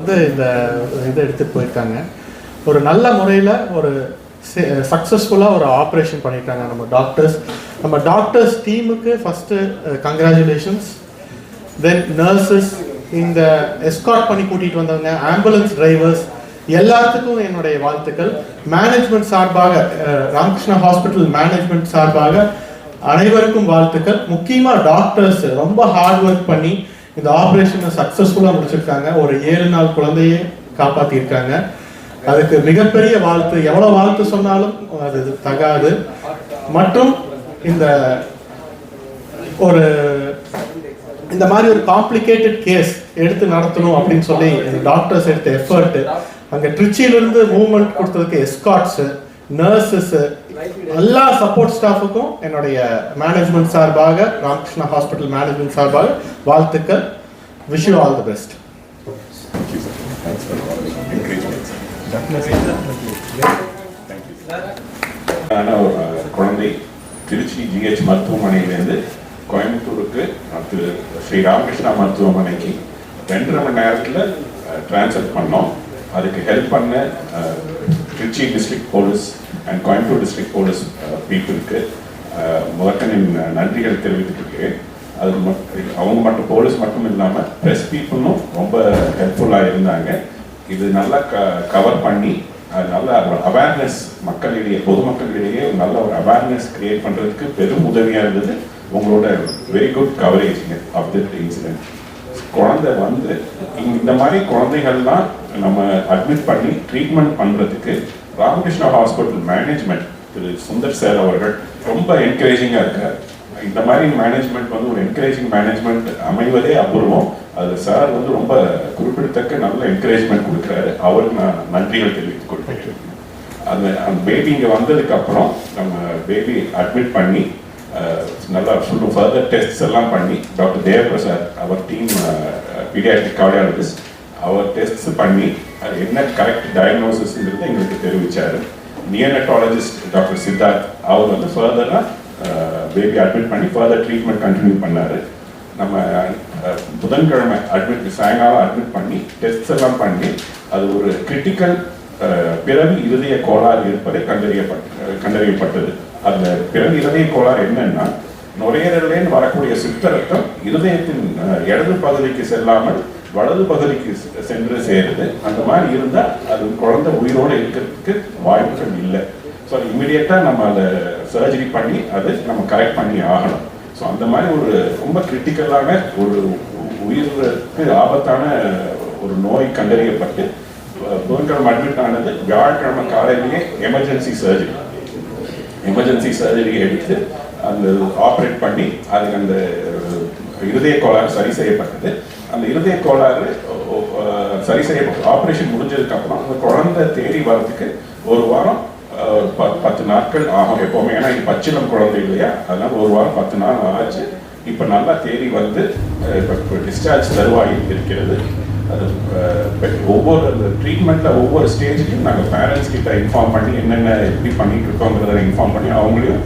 வந்து இந்த இதை எடுத்துகிட்டு போயிருக்காங்க ஒரு நல்ல முறையில் ஒரு சக்ஸஸ்ஃபுல்லாக ஒரு ஆப்ரேஷன் பண்ணியிருக்காங்க நம்ம டாக்டர்ஸ் நம்ம டாக்டர்ஸ் டீமுக்கு ஃபஸ்ட்டு கங்க்ராச்சுலேஷன்ஸ் தென் நர்சஸ் இந்த எஸ்கார்ட் பண்ணி கூட்டிகிட்டு வந்தவங்க ஆம்புலன்ஸ் டிரைவர்ஸ் எல்லாத்துக்கும் என்னுடைய வாழ்த்துக்கள் மேனேஜ்மெண்ட் சார்பாக ராமகிருஷ்ணா ஹாஸ்பிட்டல் மேனேஜ்மெண்ட் சார்பாக அனைவருக்கும் வாழ்த்துக்கள் முக்கியமாக டாக்டர்ஸ் ரொம்ப ஹார்ட் ஒர்க் பண்ணி இந்த ஆப்ரேஷனை சக்ஸஸ்ஃபுல்லாக முடிச்சிருக்காங்க ஒரு ஏழு நாள் குழந்தையே காப்பாற்றியிருக்காங்க அதுக்கு மிகப்பெரிய வாழ்த்து எவ்வளோ வாழ்த்து சொன்னாலும் அது தகாது மற்றும் இந்த ஒரு இந்த மாதிரி ஒரு காம்ப்ளிகேட்டட் கேஸ் எடுத்து நடத்தணும் அப்படின்னு சொல்லி டாக்டர்ஸ் எடுத்த எஃபர்ட் அங்கே ட்ரிச்சியிலிருந்து மூவ்மெண்ட் கொடுத்ததுக்கு எஸ்காட்ஸு நர்சஸ்ஸு எல்லா சப்போர்ட் ஸ்டாஃபுக்கும் என்னுடைய மேனேஜ்மெண்ட் சார்பாக ராமகிருஷ்ணா ஹாஸ்பிட்டல் மேனேஜ்மெண்ட் சார்பாக வாழ்த்துக்கள் wish you all the best Thank you, sir. Thanks for all the encouragement. ஆன ஒரு குழந்தை திருச்சி ஜிஹெச் மருத்துவமனையிலேருந்து கோயம்புத்தூருக்கு அடுத்து ஸ்ரீ ராமகிருஷ்ணா மருத்துவமனைக்கு ரெண்டரை மணி நேரத்தில் டிரான்ஸ்ஃபர் பண்ணோம் அதுக்கு ஹெல்ப் பண்ண Trichy district police and Coimbatore district police பீப்புளுக்கு முதற்கனின் நன்றிகள் தெரிவித்துட்டு இருக்கேன் அது மட்டும் அவங்க மட்டும் போலீஸ் மட்டும் இல்லாமல் ப்ரெஸ் பீப்புளும் ரொம்ப ஹெல்ப்ஃபுல்லாக இருந்தாங்க இது நல்லா க கவர் பண்ணி நல்ல அவேர்னஸ் மக்களிடையே பொதுமக்களிடையே நல்ல ஒரு அவேர்னஸ் கிரியேட் பண்ணுறதுக்கு பெரும் உதவியாக இருந்தது உங்களோட very good coverage of that incident குழந்தை வந்து இந்த மாதிரி குழந்தைகள்லாம் நம்ம அட்மிட் பண்ணி ட்ரீட்மெண்ட் பண்ணுறதுக்கு Ramakrishna hospital management Thiru Sundar sir அவர்கள் ரொம்ப என்கரேஜிங்காக இருக்கார் இந்த மாதிரி மேனேஜ்மெண்ட் வந்து ஒரு என்கரேஜிங் மேனேஜ்மெண்ட் அமைவதே அபூர்வம் அதில் சார் வந்து ரொம்ப குறிப்பிடத்தக்க நல்ல என்கரேஜ்மெண்ட் கொடுக்குறாரு அவருக்கு நான் நன்றிகள் தெரிவித்துக் கொள்கிறேன் அந்த அந்த பேபி இங்கே வந்ததுக்கப்புறம் நம்ம பேபி அட்மிட் பண்ணி நல்லா ஃபுல் ஃபர்தர் டெஸ்ட்ஸ் எல்லாம் பண்ணி டாக்டர் தேவபிரசாத் அவர் டீம் பீடியாட்ரிக் கார்டியாலஜிஸ்ட் அவர் டெஸ்ட்ஸ் பண்ணி அது என்ன கரெக்ட் டயக்னோசிஸ்ங்கிறது எங்களுக்கு தெரிவித்தார் நியனட்டாலஜிஸ்ட் டாக்டர் சித்தார்த் அவர் வந்து ஃபர்தராக பேபி அட்மிட் பண்ணி ஃபர்தர் ட்ரீட்மெண்ட் கண்டினியூ பண்ணார் நம்ம புதன்கிழமை அட்மிட் சாயங்காலம் அட்மிட் பண்ணி டெஸ்ட் எல்லாம் பண்ணி அது ஒரு கிரிட்டிக்கல் பிறவி இருதய கோளாறு இருப்பதை கண்டறியப்பட்ட கண்டறியப்பட்டது அந்த பிறவி இருதய கோளாறு என்னன்னா நுரையீரலேன்னு வரக்கூடிய சுத்தரத்தம் இருதயத்தின் இடது பகுதிக்கு செல்லாமல் வலது பகுதிக்கு சென்று சேருது அந்த மாதிரி இருந்தால் அது குழந்தை உயிரோடு இருக்கிறதுக்கு வாய்ப்புகள் இல்லை ஸோ இம்மிடியட்டாக நம்ம அதை சர்ஜரி பண்ணி அது நம்ம கரெக்ட் பண்ணி ஆகணும் ஸோ அந்த மாதிரி ஒரு ரொம்ப கிரிட்டிக்கலான ஒரு உயிருக்கு ஆபத்தான ஒரு நோய் கண்டறியப்பட்டு புதன்கிழமை அட்மிட் ஆனது வியாழக்கிழமை காலையிலேயே எமர்ஜென்சி சர்ஜரி எமர்ஜென்சி சர்ஜரி எடுத்து அந்த ஆப்ரேட் பண்ணி அதுக்கு அந்த இருதய கோளாறு சரி செய்யப்பட்டது அந்த இருதய கோளாறு சரி செய்யப்பட்டது ஆப்ரேஷன் முடிஞ்சதுக்கப்புறம் அந்த குழந்தை தேடி வரதுக்கு ஒரு வாரம் பத்து நாட்கள் ஆகும் எப்போவுமே ஏன்னா இது பச்சிலம் குழந்தை இல்லையா அதனால் ஒரு வாரம் பத்து நாள் ஆச்சு இப்போ நல்லா தேடி வந்து இப்போ டிஸ்சார்ஜ் தருவாய் இருக்கிறது அது ஒவ்வொரு அந்த ட்ரீட்மெண்ட்டில் ஒவ்வொரு ஸ்டேஜ்லையும் நாங்கள் பேரண்ட்ஸ் கிட்ட இன்ஃபார்ம் பண்ணி என்னென்ன எப்படி பண்ணிட்டு இருக்கோங்கிறத இன்ஃபார்ம் பண்ணி அவங்களையும்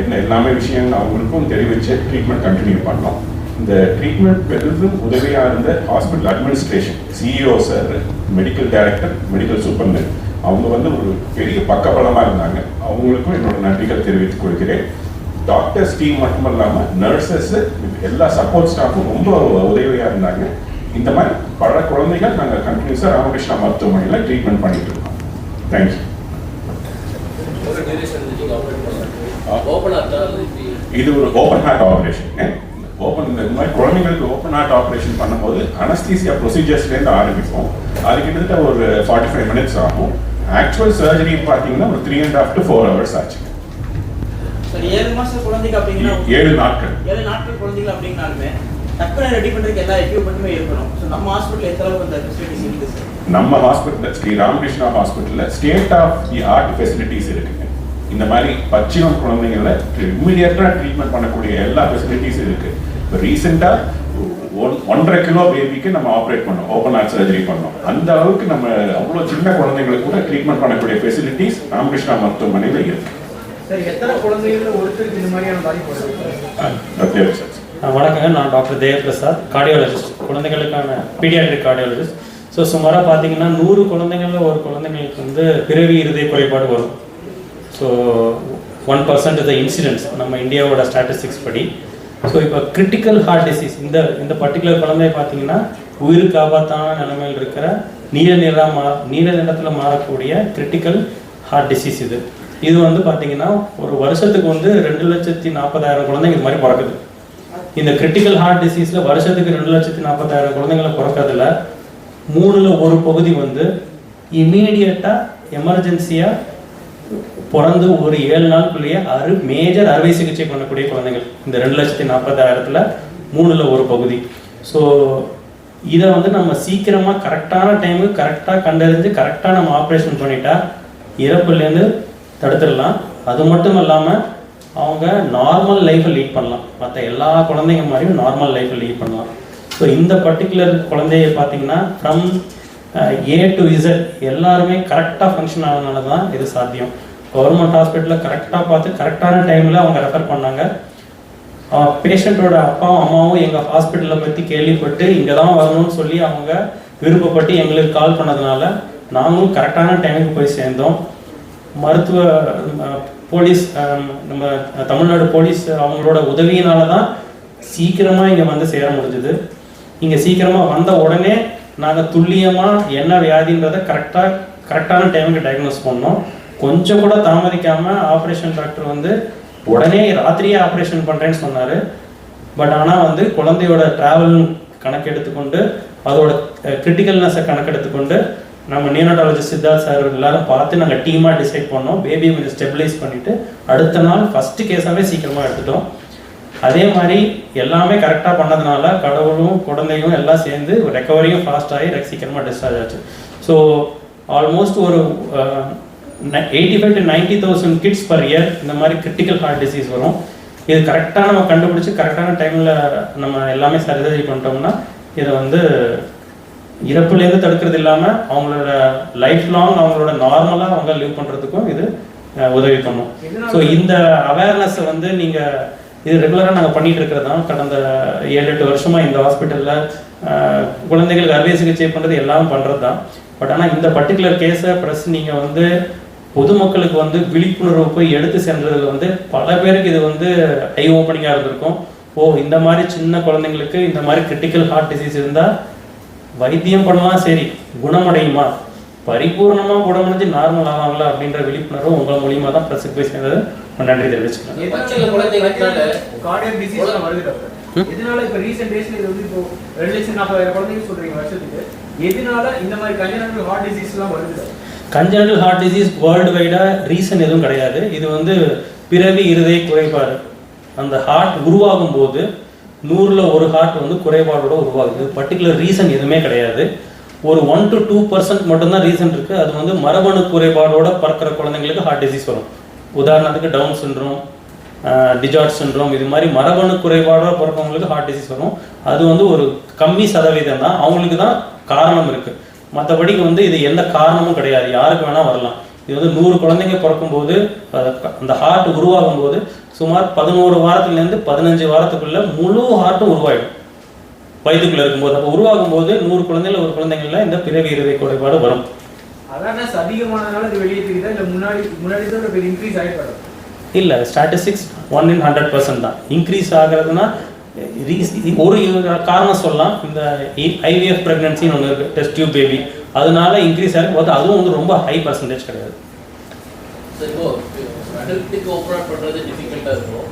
என்ன எல்லாமே விஷயங்கள் அவங்களுக்கும் தெரிவித்து ட்ரீட்மெண்ட் கண்டினியூ பண்ணோம் இந்த ட்ரீட்மெண்ட் பெருதும் உதவியாக இருந்த hospital administration CEO sir medical director medical superintendent அவங்க வந்து ஒரு பெரிய பக்கபலமாக இருந்தாங்க அவங்களுக்கும் என்னோட நன்றிகள் தெரிவித்துக் கொள்கிறேன் டாக்டர்ஸ் டீம் மட்டும் இல்லாமல் நர்சஸ் எல்லா சப்போர்ட் ஸ்டாஃபும் ரொம்ப உதவியாக இருந்தாங்க இந்த மாதிரி பல குழந்தைகள் நாங்கள் கண்டினியூஸாக ராமகிருஷ்ணா மருத்துவமனையில் ட்ரீட்மெண்ட் பண்ணிட்டு இருக்கோம் தேங்க்யூ இது ஒரு ஓப்பன் ஹார்ட் ஆப்ரேஷன் ஓப்பன் இந்த மாதிரி குழந்தைங்களுக்கு ஓப்பன் ஹார்ட் ஆப்ரேஷன் பண்ணும்போது அனஸ்தீசியா ப்ரொசீஜர்ஸ்லேருந்து ஆரம்பிப்போம் அது கிட்டத்தட்ட ஒரு ஃபார்ட்டி ஃபைவ் மினிட்ஸ் ஆகும் ஆக்சுவல் சர்ஜரி பார்த்தீங்கன்னா ஒரு three and half to four hours ஆச்சு ஏழு மாசம் குழந்தைக்கு அப்படின்னா ஏழு நாட்கள் ஏழு நாட்கள் குழந்தைகள் அப்படின்னாலுமே டக்குனு ரெடி பண்றதுக்கு எல்லா எக்யூப்மெண்ட்டுமே இருக்கணும் ஸோ நம்ம ஹாஸ்பிடல்ல எத்தனை அளவுக்கு அந்த ஃபெசிலிட்டிஸ் இருக்குது நம்ம ஹாஸ்பிட்டல் ஸ்ரீ ராமகிருஷ்ணா ஹாஸ்பிடல்ல state of the art facilities இருக்குங்க இந்த மாதிரி பச்சினம் குழந்தைங்கள இம்மிடியட்டாக ட்ரீட்மெண்ட் பண்ணக்கூடிய எல்லா ஃபெசிலிட்டிஸும் இருக்கு இப்போ ரீசெண்டாக ஒன் ஒன்றரை கிலோ பேபிக்கு நம்ம ஆப்ரேட் பண்ணோம் ஓப்பன் ஹார்ட் சர்ஜரி பண்ணோம் அந்த அளவுக்கு நம்ம அவ்வளோ சின்ன குழந்தைங்களுக்கு கூட ட்ரீட்மெண்ட் பண்ணக்கூடிய ஃபெசிலிட்டிஸ் ராமகிருஷ்ணா மருத்துவமனையில் இருக்கு வணக்கங்க நான் டாக்டர் தேவ பிரசாத் கார்டியாலஜிஸ்ட் குழந்தைகளுக்கான பீடியாட்ரிக் கார்டியாலஜிஸ்ட் ஸோ சுமாராக பார்த்தீங்கன்னா நூறு குழந்தைங்களில் ஒரு குழந்தைங்களுக்கு வந்து பிறவி இருதய குறைபாடு வரும் so one percent the incidents நம்ம இந்தியாவோட ஸ்டாட்டிஸ்டிக்ஸ் படி ஸோ இப்போ கிரிட்டிக்கல் ஹார்ட் டிசீஸ் இந்த இந்த பர்டிகுலர் குழந்தைய பார்த்தீங்கன்னா உயிருக்கு ஆபத்தான நிலைமையில் இருக்கிற நீல நிறம் மா நீல நிறத்தில் மாறக்கூடிய கிரிட்டிக்கல் ஹார்ட் டிசீஸ் இது இது வந்து பார்த்தீங்கன்னா ஒரு வருஷத்துக்கு வந்து ரெண்டு லட்சத்தி நாற்பதாயிரம் குழந்தைங்க இது மாதிரி பிறக்குது இந்த கிரிட்டிக்கல் ஹார்ட் டிசீஸில் வருஷத்துக்கு ரெண்டு லட்சத்தி நாற்பதாயிரம் குழந்தைங்களை பிறக்கிறதுல மூணில் ஒரு பகுதி வந்து இமீடியட்டாக எமர்ஜென்சியாக பிறந்து ஒரு ஏழு நாளுக்குள்ளேயே அறு மேஜர் அறுவை சிகிச்சை பண்ணக்கூடிய குழந்தைகள் இந்த ரெண்டு லட்சத்தி நாற்பதாயிரத்தில் மூணில் ஒரு பகுதி ஸோ இதை வந்து நம்ம சீக்கிரமாக கரெக்டான டைமுக்கு கரெக்டாக கண்டறிஞ்சு கரெக்டாக நம்ம ஆப்ரேஷன் பண்ணிட்டா இறப்புலேருந்து தடுத்துடலாம் அது மட்டும் இல்லாமல் அவங்க நார்மல் லைஃப்பை லீட் பண்ணலாம் மற்ற எல்லா குழந்தைங்க மாதிரியும் நார்மல் லைஃப்பை லீட் பண்ணலாம் ஸோ இந்த பர்டிகுலர் குழந்தைய பார்த்தீங்கன்னா ஃப்ரம் ஏ டு இசட் எல்லாருமே கரெக்டாக ஃபங்க்ஷன் ஆனதுனால தான் இது சாத்தியம் கவர்மெண்ட் ஹாஸ்பிட்டலில் கரெக்டாக பார்த்து கரெக்டான டைமில் அவங்க ரெஃபர் பண்ணாங்க பேஷண்ட்டோட அப்பாவும் அம்மாவும் எங்கள் ஹாஸ்பிட்டலை பற்றி கேள்விப்பட்டு இங்கே தான் வரணும்னு சொல்லி அவங்க விருப்பப்பட்டு எங்களுக்கு கால் பண்ணதுனால நாங்களும் கரெக்டான டைமுக்கு போய் சேர்ந்தோம் மருத்துவ போலீஸ் நம்ம தமிழ்நாடு போலீஸ் அவங்களோட உதவியினால தான் சீக்கிரமாக இங்கே வந்து சேர முடிஞ்சுது இங்கே சீக்கிரமாக வந்த உடனே நாங்கள் துல்லியமாக என்ன வியாதின்றதை கரெக்டாக கரெக்டான டைமுக்கு டயக்னோஸ் பண்ணோம் கொஞ்சம் கூட தாமதிக்காமல் ஆப்ரேஷன் டாக்டர் வந்து உடனே ராத்திரியே ஆப்ரேஷன் பண்ணுறேன்னு சொன்னார் பட் ஆனால் வந்து குழந்தையோட ட்ராவல் கணக்கெடுத்துக்கொண்டு அதோட கிரிட்டிக்கல்னஸை கணக்கெடுத்துக்கொண்டு நம்ம நியூனடாலஜிஸ்ட் சித்தார்த் சார் எல்லாரும் பார்த்து நாங்கள் டீமாக டிசைட் பண்ணோம் பேபியை கொஞ்சம் ஸ்டெபிலைஸ் பண்ணிவிட்டு அடுத்த நாள் ஃபஸ்ட்டு கேஸாகவே சீக்கிரமாக எடுத்துட்டோம் அதே மாதிரி எல்லாமே கரெக்டாக பண்ணதுனால கடவுளும் குழந்தையும் எல்லாம் சேர்ந்து ரெக்கவரியும் ஃபாஸ்ட் ஆகி சீக்கிரமாக டிஸ்சார்ஜ் ஆச்சு ஸோ ஆல்மோஸ்ட் ஒரு eighty five to ninety thousand kids per year இந்த மாதிரி கிரிட்டிக்கல் ஹார்ட் டிசீஸ் வரும் இது கரெக்டாக நம்ம கண்டுபிடிச்சி கரெக்டான டைமில் நம்ம எல்லாமே சரிசரி பண்ணிட்டோம்னா இதை வந்து இறப்புலேருந்து தடுக்கிறது இல்லாமல் அவங்களோட லைஃப் லாங் அவங்களோட நார்மலாக அவங்க லிவ் பண்ணுறதுக்கும் இது உதவி பண்ணும் ஸோ இந்த அவேர்னஸை வந்து நீங்கள் இது ரெகுலராக நாங்கள் பண்ணிகிட்டு இருக்கிறது தான் கடந்த ஏழு எட்டு வருஷமாக இந்த ஹாஸ்பிட்டலில் குழந்தைகளுக்கு அறுவை சிகிச்சை பண்ணுறது எல்லாமே பண்ணுறது தான் பட் ஆனால் இந்த பர்டிகுலர் கேஸை ப்ளஸ் நீங்கள் வந்து பொதுமக்களுக்கு வந்து விழிப்புணர்வு போய் எடுத்து சென்றதில் வந்து பல பேருக்கு இது வந்து ஐ ஓப்பனிங்காக இருந்திருக்கும் ஓ இந்த மாதிரி சின்ன குழந்தைங்களுக்கு இந்த மாதிரி கிரிட்டிக்கல் ஹார்ட் டிசீஸ் இருந்தால் வைத்தியம் பண்ணலாம் சரி குணமடையுமா பரிபூர்ணமாக குணமடைஞ்சு நார்மல் ஆவாங்களா அப்படின்ற விழிப்புணர்வு உங்கள் மூலியமாக தான் பிரசுக்கு போய் சேர்ந்தது நன்றி தெரிவிச்சுக்கிறேன் இதனால இப்ப ரீசென்ட் டேஸ்ல இது வந்து இப்போ ரெண்டு லட்சம் நாற்பதாயிரம் குழந்தைங்க சொல்றீங்க வருஷத்துக்கு எதனால இந்த மாதிரி கல்யாணங்கள் ஹார்ட் டிசீஸ் எல்லாம் வருது கஞ்சனல் ஹார்ட் டிசீஸ் வேர்ல்டு வைடாக ரீசன் எதுவும் கிடையாது இது வந்து பிறவி இருதய குறைபாடு அந்த ஹார்ட் உருவாகும் போது நூறில் ஒரு ஹார்ட் வந்து குறைபாடோடு உருவாகுது பர்டிகுலர் ரீசன் எதுவுமே கிடையாது ஒரு ஒன் டு டூ பர்சன்ட் மட்டும்தான் ரீசன் இருக்குது அது வந்து மரபணு குறைபாடோட பறக்கிற குழந்தைங்களுக்கு ஹார்ட் டிசீஸ் வரும் உதாரணத்துக்கு டவுன் சின்ரோம் டிஜார்ட் சின்ரோம் இது மாதிரி மரபணு குறைபாடோட பிறக்கிறவங்களுக்கு ஹார்ட் டிசீஸ் வரும் அது வந்து ஒரு கம்மி சதவீதம் தான் அவங்களுக்கு தான் காரணம் இருக்குது மற்றபடி வந்து இது எந்த காரணமும் கிடையாது யாருக்கு வேணால் வரலாம் இது வந்து நூறு குழந்தைங்க பிறக்கும்போது அந்த ஹார்ட் உருவாகும் போது சுமார் பதினோரு வாரத்துலேருந்து பதினஞ்சு வாரத்துக்குள்ள முழு ஹார்ட்டும் உருவாயிடும் வயிற்றுக்குள்ளே இருக்கும்போது அப்போ உருவாகும் போது நூறு குழந்தைகள் ஒரு குழந்தைங்கள இந்த பிறவி இருதய குறைபாடு வரும் அவேர்னஸ் வெளியே முன்னாடி முன்னாடி தான் இன்க்ரீஸ் இல்லை statistics one in hundred percent தான் இன்க்ரீஸ் ஆகிறதுனா ஒரு காரணம் சொல்லலாம் இந்த ஐவிஎஃப் ப்ரெக்னன்சின்னு ஒன்று இருக்குது டெஸ்ட் டியூப் பேபி அதனால இன்க்ரீஸ் ஆகும் போது அதுவும் வந்து ரொம்ப ஹை பர்சன்டேஜ் கிடையாது பண்ணுறது டிஃபிகல்ட்டாக இருக்கும்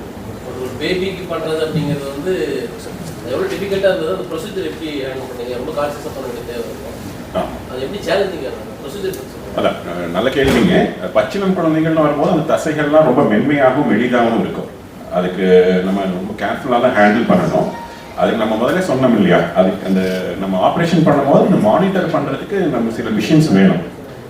ஒரு பேபிக்கு பண்ணுறது அப்படிங்கிறது வந்து எவ்வளோ டிஃபிகல்ட்டாக இருந்தது ப்ரொசீஜர் எப்படி எவ்வளோ அது எப்படி ப்ரொசீஜர் நல்ல கேள்விங்க பச்சிளம் குழந்தைகள்னு வரும்போது அந்த தசைகள்லாம் ரொம்ப மென்மையாகவும் எளிதாகவும் இருக்கும் அதுக்கு நம்ம ரொம்ப கேர்ஃபுல்லாக தான் ஹேண்டில் பண்ணணும் அதுக்கு நம்ம முதல்ல சொன்னோம் இல்லையா அதுக்கு அந்த நம்ம ஆப்ரேஷன் பண்ணும்போது இந்த மானிட்டர் பண்ணுறதுக்கு நம்ம சில மிஷின்ஸ் வேணும்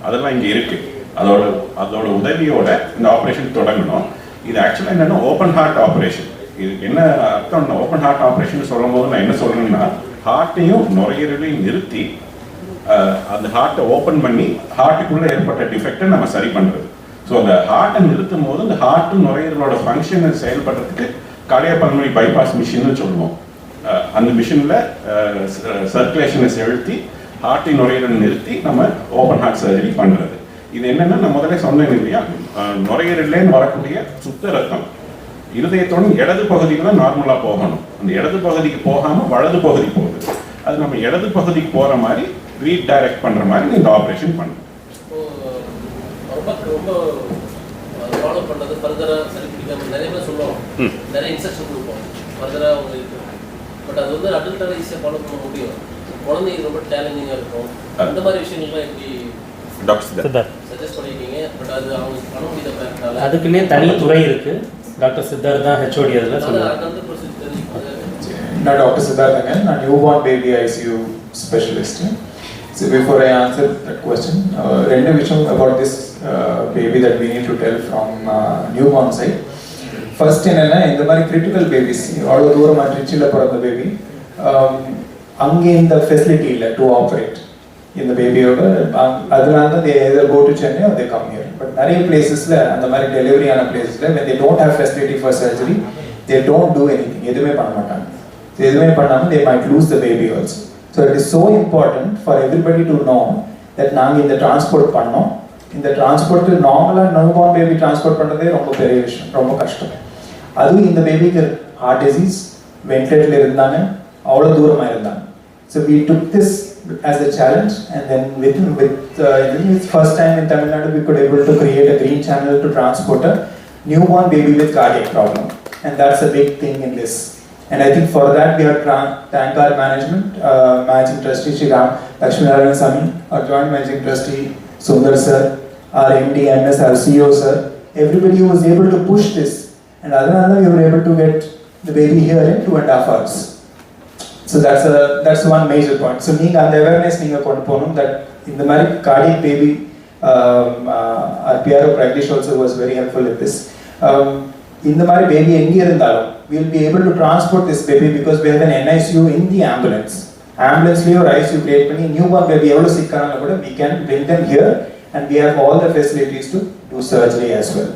அதெல்லாம் இங்கே இருக்குது அதோட அதோட உதவியோட இந்த ஆப்ரேஷன் தொடங்கணும் இது ஆக்சுவலாக என்னென்னா ஓப்பன் ஹார்ட் ஆப்ரேஷன் இது என்ன அர்த்தம் ஓப்பன் ஹார்ட் ஆப்ரேஷன் சொல்லும் போது நான் என்ன சொல்கிறேன்னா ஹார்ட்டையும் நுரையீரலையும் நிறுத்தி அந்த ஹார்ட்டை ஓப்பன் பண்ணி ஹார்ட்டுக்குள்ளே ஏற்பட்ட டிஃபெக்டை நம்ம சரி பண்ணுறது ஸோ அந்த ஹார்ட்டை நிறுத்தும் போது இந்த ஹார்ட்டு நுரையீரலோட ஃபங்க்ஷனை செயல்படுறதுக்கு கடைய பல்மொழி பைபாஸ் மிஷின்னு சொல்லுவோம் அந்த மிஷினில் சர்க்குலேஷனை செலுத்தி ஹார்ட்டின் நுரையீரல் நிறுத்தி நம்ம ஓப்பன் ஹார்ட் சர்ஜரி பண்ணுறது இது என்னென்னா நான் முதலே சொன்னேன் இல்லையா நுரையீரல்லேருந்து வரக்கூடிய சுத்த ரத்தம் இருதயத்தோட இடது பகுதிக்கு தான் நார்மலாக போகணும் அந்த இடது பகுதிக்கு போகாமல் வலது பகுதி போகுது அது நம்ம இடது பகுதிக்கு போகிற மாதிரி ரீடைரக்ட் பண்ணுற மாதிரி இந்த ஆப்ரேஷன் பண்ணணும் ரொம்ப ஃபாலோ பண்ணுறது ஃபர்தராக சரி பிடிக்காம நிறைய பேர் சொல்லுவோம் நிறைய இன்ஸ்ட்ரக்ஷன் கொடுப்போம் ஃபர்தராக அவங்க இருக்கும் பட் அது வந்து அடல்ட்டாக ஈஸியாக ஃபாலோ பண்ண முடியும் குழந்தைங்க ரொம்ப சேலஞ்சிங்காக இருக்கும் அந்த மாதிரி விஷயங்கள்லாம் எப்படி சஜஸ்ட் பண்ணியிருக்கீங்க பட் அது அவங்க பண்ண முடியாத அதுக்குன்னே தனி துறை இருக்கு டாக்டர் சித்தார்த் தான் ஹெச்ஓடி அதில் நான் டாக்டர் சித்தார்த்துங்க நான் newborn baby ICU specialist So before I answer that question, uh, ரெண்டு விஷயம் about this baby that we need to tell from newborn side first என்னென்னா இந்த மாதிரி கிரிட்டிக்கல் பேபிஸ் அவ்வளோ தூரமாக ட்ரிச்சியில் பிறந்த பேபி um, அங்கே இந்த ஃபெசிலிட்டி இல்லை டு ஆப்ரேட் இந்த பேபியோட அதனால தான் they either go to Chennai they come here but நிறைய பிளேசஸில் அந்த மாதிரி டெலிவரியான பிளேஸில் they don't have facility for surgery they don't do anything எதுவுமே பண்ண மாட்டாங்க எதுவுமே பண்ணாமல் they might lose the baby also so it is so important for everybody to know that நாங்கள் இந்த டிரான்ஸ்போர்ட் பண்ணோம் இந்த டிரான்ஸ்போர்ட்டு நார்மலாக நியூ பார்ன் பேபி டிரான்ஸ்போர்ட் பண்ணுறதே ரொம்ப பெரிய விஷயம் ரொம்ப கஷ்டம் அதுவும் இந்த பேபிக்கு ஹார்ட் டிசீஸ் வென்டிலேட்டரில் இருந்தாங்க அவ்வளோ தூரமாக இருந்தாங்க so we took this as a challenge and then with with first time in Tamil Nadu we could able to create a green channel to transport newborn baby with cardiac problem and that's a big thing in this. And I think for that we have thank our management, uh, managing trustee Shri Ram Lakshminarayan Sami, our joint managing trustee Sundar sir, our MD, MS, our CEO, sir, everybody was able to push this. And other than that, we were able to get the baby here in two and a half hours. So that's a that's one major point. So you and the awareness that in the marriage, cardiac baby, um, uh, our PR of PRO practice also was very helpful with this. Um, in the marriage, baby in in the we'll be able to transport this baby because we have an NICU in the ambulance. Ambulance or ICU create newborn baby, we can bring them here and we have all the facilities to do surgery as well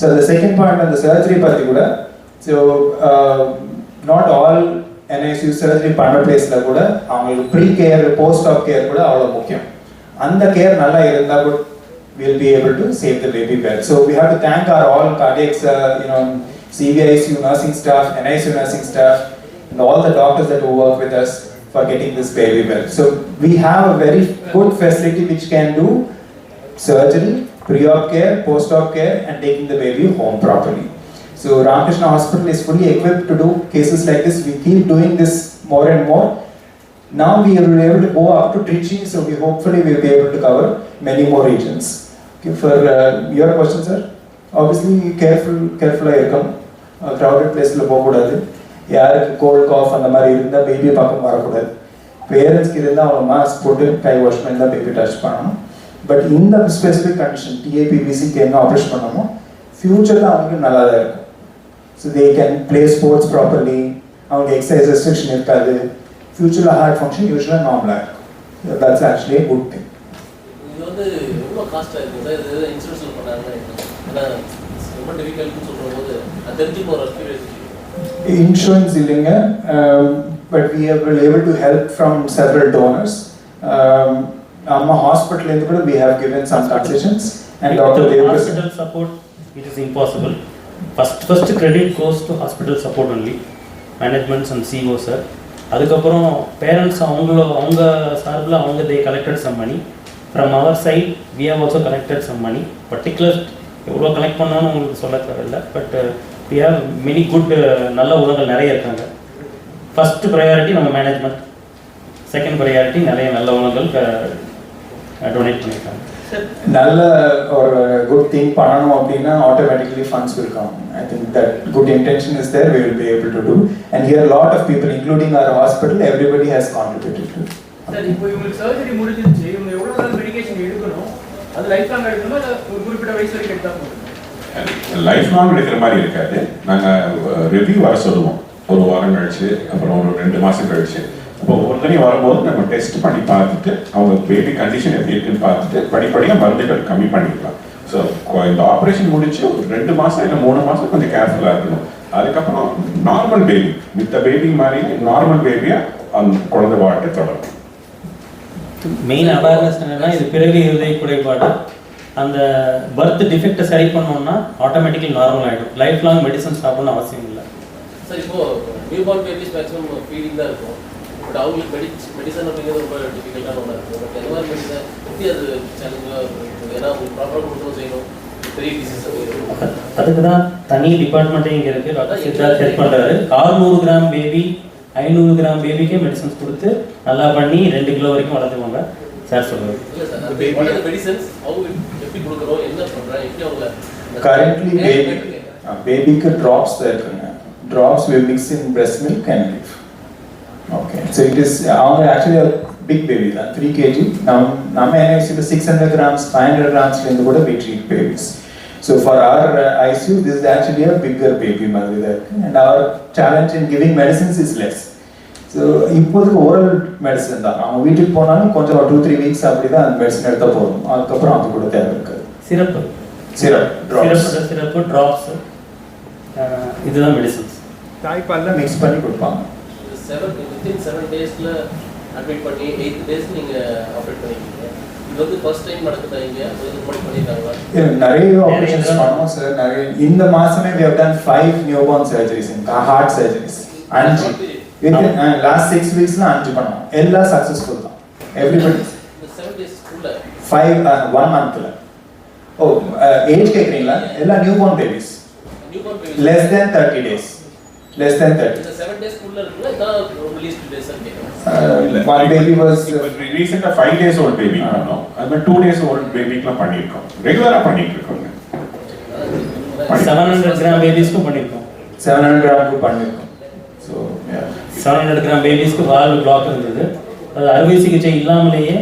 so the second point on the surgery பற்றி கூட so uh, not all NICU surgery பண்ண பிளேஸில் கூட அவங்களுக்கு pre care post of care கூட அவ்வளோ முக்கியம் அந்த கேர் நல்லா இருந்தால் கூட will be able to save the baby well so we have to thank our all cardiacs you know CVICU nursing staff, NICU nursing staff, and all the doctors that who work with us for getting this baby well. So we have a very good facility which can do surgery, pre-op care, post-op care, and taking the baby home properly. So Ramakrishna Hospital is fully equipped to do cases like this. We keep doing this more and more. Now we are able to go up to Trichy, so we hopefully will be able to cover many more regions. Okay, for uh, your question, sir, obviously careful, careful இருக்கும் crowded பிளேஸில் போகக்கூடாது யாருக்கு gold cough அந்த மாதிரி இருந்தால் baby பக்கம் வரக்கூடாது பேரண்ட்ஸ்க்கு இருந்தால் அவங்க மாஸ்க் போட்டு கை வாஷ் பண்ணி தான் பேபி டச் பண்ணணும் பட் இந்த ஸ்பெசிஃபிக் கண்டிஷன் டிஏபிபிசிக்கு என்ன ஆப்ரேஷன் பண்ணமோ ஃபியூச்சரில் அவங்களுக்கு நல்லா தான் இருக்கும் so they can play sports properly அவங்களுக்கு எக்ஸசைஸ் ரெஸ்ட்ரிக்ஷன் இருக்காது ஃபியூச்சரில் ஹார்ட் ஃபங்க்ஷன் யூஸ்வலாக நார்மலாக இருக்கும் தட்ஸ் ஆக்சுவலி குட் திங் இது வந்து ரொம்ப காஸ்ட்டாக இருக்கும் சார் இது இன்சூரன்ஸில் பண்ணாங்கன்னா ரொம்ப டிஃபிகல்ட்னு இன்சூரன்ஸ் இல்லைங்க but we are able to help from several donors Amma Hospital கூட we have given some concessions and Dr. Dev Hospital support, it is impossible. First, first credit goes to hospital support only, managements and CEO sir. அதுக்கப்புறம் parents அவங்கள அவங்க சார்பில் அவங்க they collected some money from our side we have also collected some money particular எவ்வளோ collect பண்ணாலும் உங்களுக்கு சொல்ல தேவையில்ல but we have many good நல்ல உலகங்கள் நிறைய இருக்காங்க ஃபஸ்ட்டு ப்ரையாரிட்டி நம்ம மேனேஜ்மெண்ட் செகண்ட் ப்ரையாரிட்டி நிறைய நல்ல உலகங்கள் uh, டொனேட் பண்ணியிருக்காங்க நல்ல ஒரு குட் திங் பண்ணணும் அப்படின்னா automatically funds will come I think that good intention is there we will be able to do and here lot of people including our hospital everybody has contributed to இப்போ surgery முடிஞ்சிருச்சு இவங்க நாள் medication எடுக்கணும் அது life long எடுக்கணும் ஒரு குறிப்பிட்ட வயசு வரைக்கும் போதும் லைஃப் லாங் எடுக்கிற மாதிரி இருக்காது நாங்கள் ரிவ்யூ வர சொல்லுவோம் ஒரு வாரம் கழிச்சு அப்புறம் ஒரு ரெண்டு மாதம் கழிச்சு இப்போ ஒரு தடவை வரும்போது நம்ம டெஸ்ட் பண்ணி பார்த்துட்டு அவங்க பேபி கண்டிஷன் எப்படி இருக்குன்னு பார்த்துட்டு படிப்படியாக மருந்துகள் கம்மி பண்ணிக்கலாம் ஸோ இந்த ஆப்ரேஷன் முடிச்சு ஒரு ரெண்டு மாதம் இல்லை மூணு மாதம் கொஞ்சம் கேர்ஃபுல்லாக இருக்கணும் அதுக்கப்புறம் நார்மல் பேபி மித்த பேபி மாதிரி நார்மல் பேபியாக அந்த குழந்தை வாழ்க்கை தொடரும் மெயின் அவேர்னஸ் என்னென்னா இது பிறகு இருதய குறைபாடு அந்த பர்த் டிஃபெக்டை சரி பண்ணோம்னா ஆட்டோமேட்டிக்கலி நார்மல் ஆகிடும் லைஃப் லாங் மெடிசன் சாப்பிடணும்னு அவசியம் இல்லை சார் இப்போது newborn babies maximum feeling தான் இருக்கும் பட் அவங்களுக்கு மெடிச் மெடிசன் அப்படிங்கிறது ரொம்ப டிஃபிகல்ட்டாக ஒன்றா இருக்குது பட் எல்லா மெடிசன் எப்படி அது சேலஞ்சாக இருக்குது ஏன்னா அவங்களுக்கு ப்ராப்பராக கொடுக்கவும் செய்யணும் பெரிய டிசீஸ் அதுக்கு தான் தனி டிபார்ட்மெண்ட்டே இங்கே இருக்குது டாக்டர் சித்தார்த் ஹெல்ப் பண்ணுறாரு ஆறுநூறு கிராம் பேபி ஐநூறு கிராம் பேபிக்கே மெடிசன்ஸ் கொடுத்து நல்லா பண்ணி ரெண்டு கிலோ வரைக்கும் வளர்த்துவாங்க சார் சொல்லுங்கள் இல்லை சார் மெடிசன்ஸ் அவங்க எப்படி கொடுக்குறோம் என்ன பண்ணுறேன் எப்படி அவங்க கரெக்ட்லி பேபி பேபிக்கு ட்ராப்ஸ் தான் இருக்குங்க drops we mix in breast milk and Okay, so it is uh, actually a big baby தான் த்ரீ கேஜி நம் நம்ம என்ன விஷயத்தில் six hundred grams five hundred கிராம்ஸ்லேருந்து கூட we treat babies so for our ICU this is actually a bigger baby மாதிரி தான் இருக்குது and our challenge in giving medicines is less so இப்போதுக்கு oral medicine தான் அவங்க வீட்டுக்கு போனாலும் கொஞ்சம் ஒரு டூ த்ரீ வீக்ஸ் அப்படி தான் அந்த மெடிசன் எடுத்தால் போதும் அதுக்கப்புறம் அது கூட தேவை இருக்காது சிறப்பு சிறப்பு சிறப்பு சிறப்பு ட்ராப்ஸ் இதுதான் மெடிசன்ஸ் தாய்ப்பாலில் மிக்ஸ் பண்ணி கொடுப்பாங்க செவன் வித்தின் செவன் டேஸில் அட்மிட் பண்ணி எயிட் டேஸ் நீங்கள் ஆப்ரேட் பண்ணிக்கிங்க இது வந்து ஃபர்ஸ்ட் டைம் நடக்குதா இங்கே இதுக்கு முன்னாடி நிறைய ஆப்ரேஷன்ஸ் பண்ணோம் சார் நிறைய இந்த மாசமே we have done five newborn surgeries heart surgeries அஞ்சு லாஸ்ட் சிக்ஸ் வீக்ஸ்ல அஞ்சு பண்ணோம் எல்லாம் சக்ஸஸ்ஃபுல் தான் எவ்ரிபடி ஃபைவ் ஒன் மந்த்ல ஓ ஏஜ் கேட்குறீங்களா எல்லாம் newborn babies less than thirty days less than 30. The seven days cooler days are One baby was ரீசெண்டாக ஃபைவ் டேஸ் ஓல்ட் பேபி பண்ணோம் அது மாதிரி டூ டேஸ் ஓல்ட் பேபிக்குலாம் பண்ணியிருக்கோம் ரெகுலராக பண்ணிட்டு செவன் ஹண்ட்ரட் கிராம் பேபிஸ்க்கும் பண்ணியிருக்கோம் செவன் ஹண்ட்ரட் கிராமுக்கு பண்ணியிருக்கோம் ஸோ செவன் ஹண்ட்ரட் கிராம் பேபிஸ்க்கு வால் பிளாக் இருந்தது அது அறுவை சிகிச்சை இல்லாமலேயே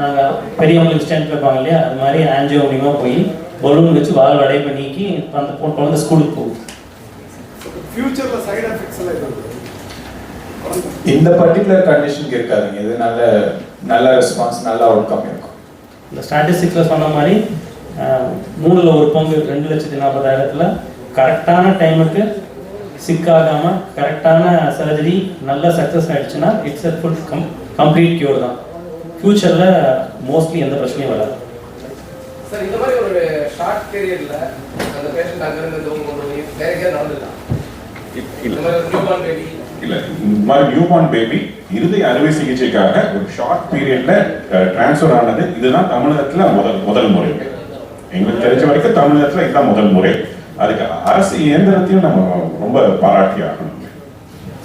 நாங்கள் பெரியவங்களுக்கு ஸ்டாண்ட் வைப்பாங்க இல்லையா அது மாதிரி ஆன்ஜியோனிமா போய் பலூன் வச்சு வால் அடை பண்ணிக்கி அந்த குழந்தை ஸ்கூலுக்கு போகுது ஃபியூச்சரில் சைடு எஃபெக்ட்ஸ் எல்லாம் இருக்குது இந்த பர்டிகுலர் கண்டிஷன் கேட்காதீங்க இது நல்ல நல்ல ரெஸ்பான்ஸ் நல்ல அவுட்கம் இருக்கும் இந்த ஸ்டாட்டிஸ்டிக்ஸில் சொன்ன மாதிரி மூணில் ஒரு பங்கு ரெண்டு லட்சத்தி நாற்பதாயிரத்தில் கரெக்டான டைமுக்கு சிக் ஆகாமல் கரெக்டான சர்ஜரி நல்ல சக்ஸஸ் ஆகிடுச்சுன்னா it's full come complete cure தான் ஃப்யூச்சரில் மோஸ்ட்லி எந்த பிரச்சனையும் வராது சார் இந்த மாதிரி ஒரு ஷார்ட் பீரியடில் அந்த பேஷண்ட் அங்கேருந்து வேறு நடந்துடலாம் இல்லை இல்லை மாதிரி நியூ பேபி இருதய அறுவை சிகிச்சைக்காக ஒரு ஷார்ட் பீரியட்ல டிரான்ஸ்ஃபர் ஆனது இதுதான் தமிழகத்துல முதல் முதல் முறை எங்களுக்கு தெரிஞ்ச வரைக்கும் தமிழகத்துல இதுதான் முதல் முறை அதுக்கு அரசு இயந்திரத்தையும் நம்ம ரொம்ப பாராட்டி ஆகணும்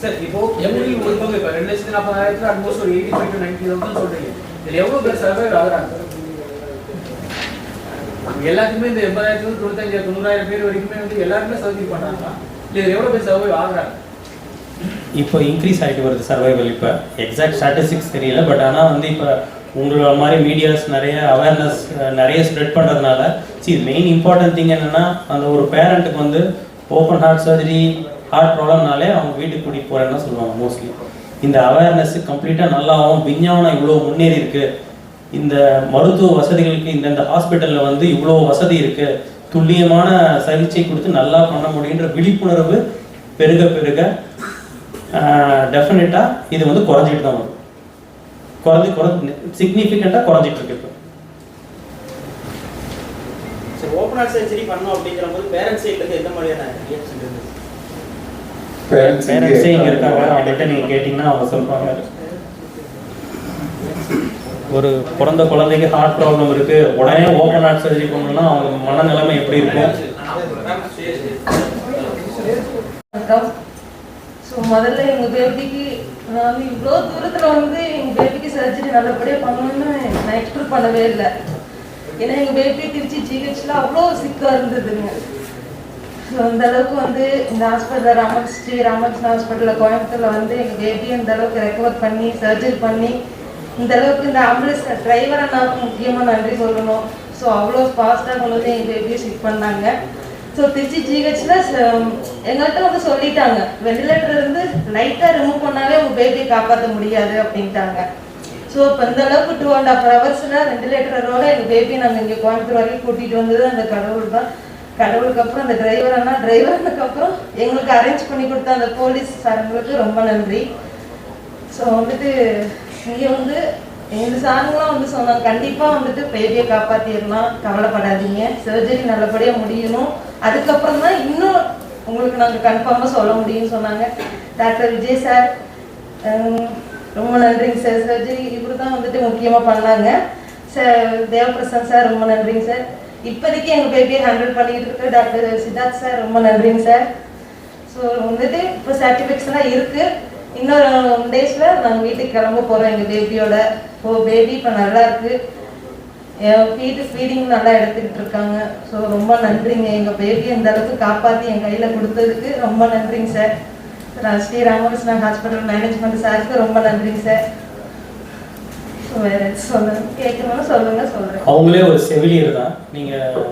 சார் இப்போ எம்எல்ஏ ஒருத்தவங்க இப்போ ரெண்டு லட்சத்தி நாற்பதாயிரத்துல at most eighty five to ninety சொல்றீங்க இதில் எவ்வளோ ஆகுறாங்க எல்லாத்துக்குமே இந்த எண்பதாயிரத்துல தொண்ணூத்தஞ்சு தொண்ணூறாயிரம் பேர் வரைக்குமே வந்து எல்லாருமே சர்வை பண்ணாங்களா எவ்வளோ பேர் சர்வை இப்போ இன்க்ரீஸ் ஆகிட்டு வருது சர்வைவல் இப்போ எக்ஸாக்ட் ஸ்டாட்டிஸ்டிக்ஸ் தெரியல பட் ஆனால் வந்து இப்போ உங்களோட மாதிரி மீடியாஸ் நிறைய அவேர்னஸ் நிறைய ஸ்ப்ரெட் பண்ணுறதுனால சி மெயின் இம்பார்ட்டன்ட் திங் என்னென்னா அந்த ஒரு பேரண்ட்டுக்கு வந்து ஓப்பன் ஹார்ட் சர்ஜரி ஹார்ட் ப்ராப்ளம்னாலே அவங்க வீட்டுக்கு கூட்டிகிட்டு போகிறேன்னு சொல்லுவாங்க மோஸ்ட்லி இந்த அவேர்னஸ் கம்ப்ளீட்டாக நல்லாவும் விஞ்ஞானம் இவ்வளோ முன்னேறி இருக்குது இந்த மருத்துவ வசதிகளுக்கு இந்தந்த ஹாஸ்பிட்டலில் வந்து இவ்வளோ வசதி இருக்குது துல்லியமான சிகிச்சை கொடுத்து நல்லா பண்ண முடியுன்ற விழிப்புணர்வு பெருக பெருக டெஃபினட்டா இது வந்து குறைஞ்சிட்டு தான் வரும் குறைஞ்சி குறை சிக்னிஃபிகண்ட்டாக குறைஞ்சிட்டு இருக்கு இப்போ ஓப்பன் சர்ஜரி பண்ணோம் அப்படிங்கிற பேரண்ட்ஸ் சைடுல எந்த மாதிரியான ரியாக்ஷன் இருந்துச்சு பேரண்ட்ஸே இருக்காங்க அவங்கள்ட்ட நீங்க கேட்டிங்கன்னா அவங்க சொல்லுவாங்க ஒரு பிறந்த குழந்தைக்கு ஹார்ட் ப்ராப்ளம் இருக்கு உடனே ஓப்பன் ஹார்ட் சர்ஜரி பண்ணணும்னா அவங்க மனநிலைமை எப்படி இருக்கும் ஸோ முதல்ல எங்கள் பேபிக்கு நான் வந்து இவ்வளோ தூரத்தில் வந்து எங்கள் பேபிக்கு சர்ஜரி நல்லபடியாக பண்ணணும்னு நான் எக்ஸ்பெக்ட் பண்ணவே இல்லை ஏன்னா எங்கள் பேபி திருச்சி ஜிஹெச்சில் அவ்வளோ சிக்காக இருந்ததுங்க ஸோ அந்த அளவுக்கு வந்து இந்த ஹாஸ்பிட்டல் ராமகிருஷ்ணி ராமகிருஷ்ண ஹாஸ்பிட்டலில் கோயம்புத்தூரில் வந்து எங்கள் பேபி அந்த அளவுக்கு ரெக்கவர் பண்ணி சர்ஜரி பண்ணி இந்த அளவுக்கு இந்த ஆம்புலன்ஸ் டிரைவர் அண்ணாவுக்கு முக்கியமாக நன்றி சொல்லணும் ஸோ அவ்வளோ ஃபாஸ்ட்டாக கொண்டு வந்து எங்களை பேபியை ஷிஃப்ட் பண்ணாங்க ஸோ திருச்சி ஜிஹெச்சில் எங்கள்கிட்ட வந்து சொல்லிட்டாங்க வெண்டிலேட்டர் இருந்து லைட்டாக ரிமூவ் பண்ணாலே உங்கள் பேபியை காப்பாற்ற முடியாது அப்படின்ட்டாங்க ஸோ இப்போ இந்த அளவுக்கு டூ அண்ட் ஹாஃப் ஹவர்ஸில் வெண்டிலேட்டரோட எங்கள் பேபியை நாங்கள் இங்கே கோயம்புத்தூர் வரைக்கும் கூட்டிகிட்டு வந்தது அந்த கடவுள் தான் கடவுளுக்கு அப்புறம் அந்த டிரைவர் அண்ணா டிரைவர் அப்புறம் எங்களுக்கு அரேஞ்ச் பண்ணி கொடுத்த அந்த போலீஸ் சார்களுக்கு ரொம்ப நன்றி ஸோ வந்துட்டு இங்கே வந்து எங்க சாருங்களாம் வந்து சொன்னாங்க கண்டிப்பா வந்துட்டு பேபியை காப்பாத்திடலாம் கவலைப்படாதீங்க சர்ஜரி நல்லபடியா முடியணும் அதுக்கப்புறம் தான் இன்னும் உங்களுக்கு நாங்கள் கன்ஃபார்மாக சொல்ல முடியும்னு சொன்னாங்க டாக்டர் விஜய் சார் ரொம்ப நன்றிங்க சார் சர்ஜரி இப்படி தான் வந்துட்டு முக்கியமாக பண்ணாங்க சார் தேவபிரசாத் சார் ரொம்ப நன்றிங்க சார் இப்போதைக்கு எங்கள் பேபியை ஹேண்டில் பண்ணிட்டு இருக்கு டாக்டர் சித்தார்த் சார் ரொம்ப நன்றிங்க சார் ஸோ வந்துட்டு இப்போ சர்டிஃபிகேட்ஸ் எல்லாம் இருக்குது இன்னொரு டேஸில் நாங்கள் வீட்டுக்கு கிளம்ப போகிறோம் எங்கள் பேபியோட ஓ பேபி இப்போ நல்லா இருக்கு என் வீட்டு ஃபீடிங் நல்லா எடுத்துக்கிட்டு இருக்காங்க ஸோ ரொம்ப நன்றிங்க எங்கள் பேபி இந்த அளவுக்கு காப்பாற்றி என் கையில் கொடுத்ததுக்கு ரொம்ப நன்றிங்க சார் நான் ஸ்ரீ ராமகிருஷ்ணா ஹாஸ்பிட்டல் மேனேஜ்மெண்ட் சாருக்கு ரொம்ப நன்றிங்க சார் அவங்களே ஒரு செவிலியர் தான் நீங்கள்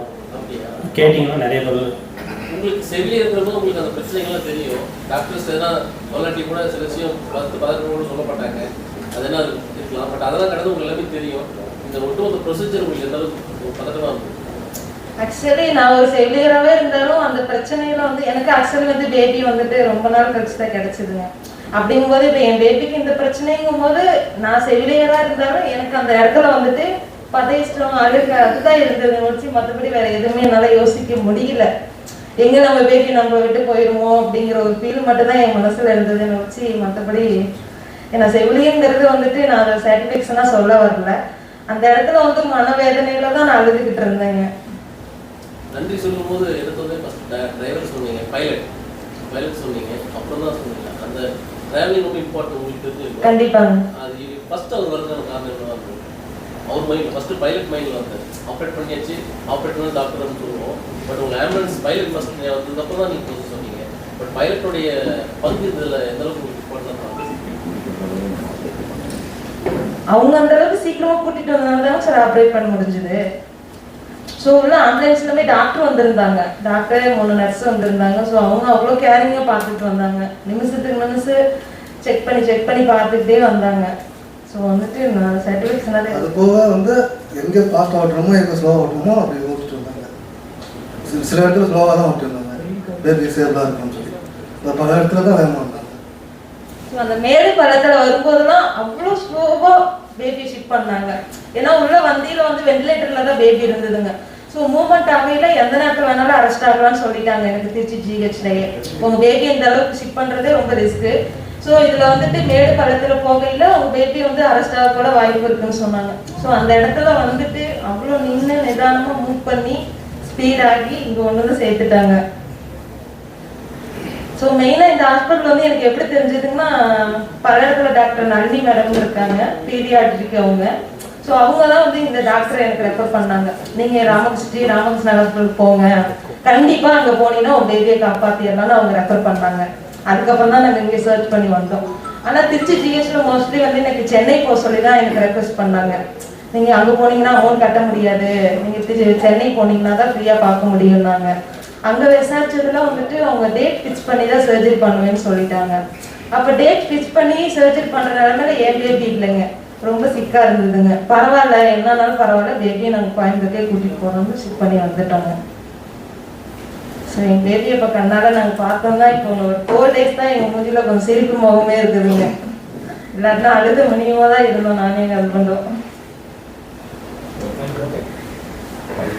கேட்டீங்கன்னா நிறைய பொருள் உங்களுக்கு செவிலியர் இருக்கிறப்போ உங்களுக்கு அந்த பிரச்சனைகள்லாம் தெரியும் டாக்டர்ஸ் எதனா தொல்லாட்டி கூட சில விஷயம் பத்து சொல்ல சொல்லப்பட்டாங்க அதெல்லாம் இருக்கலாம் பட் அதெல்லாம் கடந்து உங்களுக்கு எல்லாமே தெரியும் இந்த ஒட்டுமொத்த ப்ரொசீஜர் உங்களுக்கு எந்த அளவுக்கு பதட்டமாக இருக்கும் ஆக்சுவலி நான் ஒரு செவிலியராகவே இருந்தாலும் அந்த பிரச்சனையில வந்து எனக்கு ஆக்சுவலி வந்து பேபி வந்துட்டு ரொம்ப நாள் கழிச்சு தான் அப்படிங்கும் அப்படிங்கும்போது இப்போ என் பேபிக்கு இந்த பிரச்சனைங்கும் போது நான் செவிலியராக இருந்தாலும் எனக்கு அந்த இடத்துல வந்துட்டு பதவி இஷ்டம் அழுக அதுதான் இருந்தது முடிச்சு மற்றபடி வேற எதுவுமே என்னால் யோசிக்க முடியல எங்க நம்ம பேக்கி நம்ம விட்டு போயிருவோம் அப்படிங்கிற ஒரு ஃபீல் மட்டும்தான் என் மனசுல இருந்ததுன்னு வச்சு மற்றபடி ஏன்னா செவிலியங்கிறது வந்துட்டு நான் அதை சாட்டிஸ்ஃபேக்ஷனா சொல்ல வரல அந்த இடத்துல வந்து மனவேதனையில தான் நான் அழுதுகிட்டு இருந்தேங்க நன்றி சொல்லும் போது எடுத்து வந்து டிரைவர் சொன்னீங்க பைலட் பைலட் சொன்னீங்க அப்புறம் தான் சொன்னீங்க அந்த டிராவலிங் ரொம்ப இம்பார்ட்டன்ட் உங்களுக்கு கண்டிப்பாங்க அது ஃபர்ஸ்ட் அவர் வரதுக்கான காரணம் என்னவா இருக்கும் அவர் மைண்ட் ஃபஸ்ட்டு பைலட் மைண்டில் வந்து ஆப்ரேட் பண்ணியாச்சு ஆப்ரேட் பண்ணி டாக்டர் சொல்லுவோம் பட் உங்கள் ஆம்புலன்ஸ் பைலட் ஃபஸ்ட் வந்ததுக்கப்புறம் தான் நீங்கள் சொன்னீங்க பட் பைலட்டுடைய பங்கு இதில் எந்த அளவுக்கு பண்ணுறாங்க அவங்க அந்த அளவுக்கு சீக்கிரமா கூட்டிட்டு வந்தாங்க தான் சார் ஆப்ரேட் பண்ண முடிஞ்சது ஸோ உள்ள ஆம்புலன்ஸ்லமே டாக்டர் வந்திருந்தாங்க டாக்டர் மூணு நர்ஸ் வந்திருந்தாங்க ஸோ அவங்க அவ்வளோ கேரிங்காக பார்த்துட்டு வந்தாங்க நிமிஷத்துக்கு நிமிஷம் செக் பண்ணி செக் பண்ணி பார்த்துக்கிட்டே வந்தாங்க ஸோ வந்துட்டு நான் சர்டிஃபிகேட்ஸ் அது போக வந்து எங்கே ஃபாஸ்ட் ஓட்டுறோமோ எங்கே ஸ்லோவாக ஓட்டுறோமோ அப்படி ஓட்டிட்டு இருந்தாங்க சில இடத்துல ஸ்லோவாக தான் ஓட்டிட்டு இருந்தாங்க பேபி சேஃபாக இருக்கும்னு சொல்லி பல இடத்துல தான் வேகமாக இருந்தாங்க ஸோ அந்த மேடு பள்ளத்தில் வரும்போதெல்லாம் அவ்வளோ ஸ்லோவாக பேபி ஷிஃப்ட் பண்ணாங்க ஏன்னா உள்ள வந்தியில் வந்து வெண்டிலேட்டரில் தான் பேபி இருந்ததுங்க ஸோ மூமெண்ட் ஆகையில எந்த நேரத்தில் வேணாலும் அரெஸ்ட் ஆகலாம்னு சொல்லிட்டாங்க எனக்கு திருச்சி ஜிஹெச்லேயே உங்க பேபி இந்த அளவுக்கு ஷிஃப்ட் பண்ணுறதே ரொம்ப ரிஸ்க்கு ஸோ இதில் வந்துட்டு மேடு பள்ளத்தில் போகையில் அவங்க பேட்டி வந்து அரெஸ்ட் ஆக கூட வாய்ப்பு இருக்குன்னு சொன்னாங்க ஸோ அந்த இடத்துல வந்துட்டு அவ்வளோ நின்று நிதானமாக மூவ் பண்ணி ஸ்பீட் ஆகி இங்கே ஒன்று சேர்த்துட்டாங்க ஸோ மெயினாக இந்த ஹாஸ்பிட்டல் வந்து எனக்கு எப்படி தெரிஞ்சதுன்னா பழையத்துல டாக்டர் நளினி மேடம் இருக்காங்க பீடியாட்ரிக் அவங்க ஸோ அவங்க தான் வந்து இந்த டாக்டரை எனக்கு ரெஃபர் பண்ணாங்க நீங்கள் ராமகிருஷ்ணி ராமகிருஷ்ணன் ஹாஸ்பிட்டலுக்கு போங்க கண்டிப்பாக அங்கே போனீங்கன்னா உங்கள் பேபியை காப்பாற்றிடலாம்னு அவங்க ரெஃபர் பண்ணாங்க அதுக்கப்புறம் தான் நாங்கள் இங்கே சர்ச் பண்ணி வந்தோம் ஆனால் திருச்சி ஜிஎஸ்ல மோஸ்ட்லி வந்து எனக்கு சென்னை போக சொல்லி தான் எனக்கு ரெக்வெஸ்ட் பண்ணாங்க நீங்கள் அங்கே போனீங்கன்னா ஓன் கட்ட முடியாது நீங்கள் சென்னை போனீங்கன்னா தான் ஃப்ரீயாக பார்க்க முடியும்னாங்க அங்கே விசாரிச்சதுல வந்துட்டு அவங்க டேட் ஃபிக்ஸ் பண்ணி தான் சர்ஜரி பண்ணுவேன்னு சொல்லிட்டாங்க அப்போ டேட் ஃபிக்ஸ் பண்ணி சர்ஜரி பண்ணுற நிலமையில ஏன் பேபி ரொம்ப சிக்காக இருந்ததுங்க பரவாயில்ல என்னன்னாலும் பரவாயில்ல பேபியை நாங்கள் கோயம்புத்தூர்லேயே கூட்டிகிட்டு போகிறோம்னு சிக் பண்ணி வந்துட்டோங்க எங்கள் தேவி அப்போ கண்ணால் நாங்கள் பார்த்தோம் தான் இப்போ ஒரு டேஸ் தான் எங்கள் மூஞ்சியில் கொஞ்சம் சிரிப்பு முகமே இருக்குதுங்க இல்லாட்டினா அழுது முனியமாக தான் இருந்தோம் நானும் எங்கள் ஹஸ்பண்டும்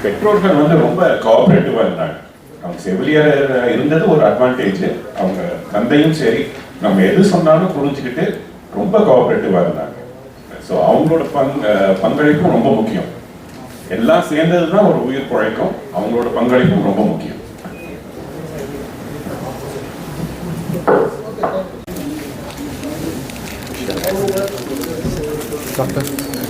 பெற்றோர்கள் வந்து ரொம்ப கோஆபரேட்டிவாக இருந்தாங்க அவங்க செவிலியர் இருந்தது ஒரு அட்வான்டேஜ் அவங்க தந்தையும் சரி நம்ம எது சொன்னாலும் புரிஞ்சுக்கிட்டு ரொம்ப கோஆபரேட்டிவாக இருந்தாங்க ஸோ அவங்களோட பங் பங்களிப்பும் ரொம்ப முக்கியம் எல்லாம் சேர்ந்தது தான் ஒரு உயிர் குழைக்கும் அவங்களோட பங்களிப்பும் ரொம்ப முக்கியம் Thank you. Thank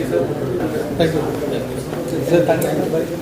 you, sir. Thank you. Sir, thank you.